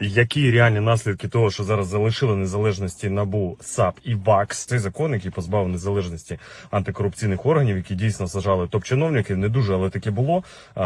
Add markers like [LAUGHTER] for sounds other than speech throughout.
Які реальні наслідки того, що зараз залишили незалежності НАБУ, САП і ВАКС? Цей закон, який позбавив незалежності антикорупційних органів, які дійсно сажали топ-чиновників, не дуже, але таке було.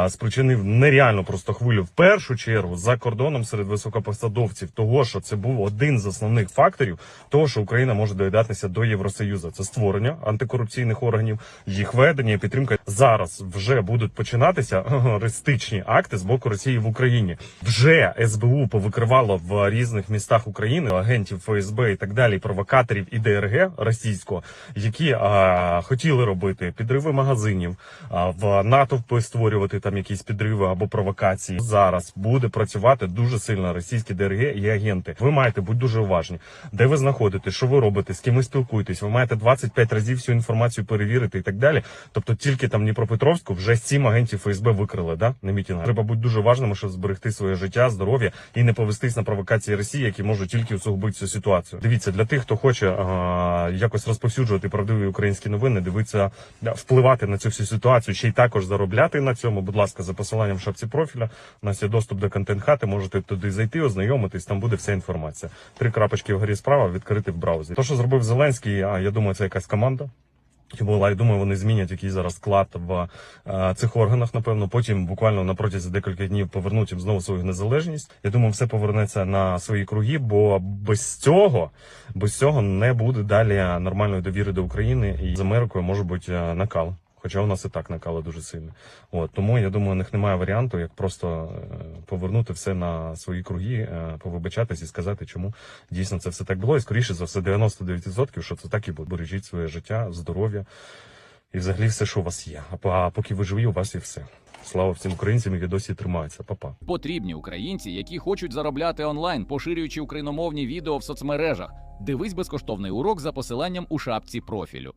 Спричинив нереально просто хвилю в першу чергу за кордоном серед високопосадовців, того що це був один з основних факторів того, що Україна може доєднатися до Євросоюзу. Це створення антикорупційних органів, їх ведення, і підтримка. Зараз вже будуть починатися [LAUGHS] терористичні акти з боку Росії в Україні. Вже СБУ повикривало в різних містах України агентів ФСБ і так далі, провокаторів і ДРГ російського, які а, хотіли робити підриви магазинів, а, в натовпи створювати там якісь підриви або провокації. Зараз буде працювати дуже сильно російські ДРГ і агенти. Ви маєте бути дуже уважні, де ви знаходитесь, що ви робите, з ким ви спілкуєтесь. Ви маєте 25 разів всю інформацію перевірити і так далі. Тобто тільки там Дніпропетровську вже сім агентів ФСБ викрили, да на мітингах. Треба бути дуже уважними, щоб зберегти своє життя, здоров'я і не повестись на провокації Росії, які можуть тільки усугубити цю ситуацію. Дивіться для тих, хто хоче а, якось розповсюджувати правдиві українські новини, дивитися, впливати на цю всю ситуацію, ще й також заробляти на цьому. Будь ласка, за посиланням в шапці профіля. У нас є доступ до контент хати. Можете туди зайти, ознайомитись. Там буде вся інформація. Три крапочки вгорі справа відкрити в браузері. То, що зробив Зеленський, а я думаю, це якась команда. Була, я думаю, вони змінять який зараз склад в е, цих органах. Напевно, потім буквально на протязі декількох днів повернуть їм знову свою незалежність. Я думаю, все повернеться на свої круги, бо без цього, без цього не буде далі нормальної довіри до України і з Америкою може бути е, накал. Хоча у нас і так накало дуже сильно. От тому я думаю, у них немає варіанту, як просто е, повернути все на свої круги, е, повибачатись і сказати, чому дійсно це все так було. І скоріше за все, 99%, що це так і буде. Бережіть своє життя, здоров'я і взагалі все, що у вас є. А поки ви живі, у вас є все. Слава всім українцям, які досі тримаються. Па-па. Потрібні українці, які хочуть заробляти онлайн, поширюючи україномовні відео в соцмережах. Дивись безкоштовний урок за посиланням у шапці профілю.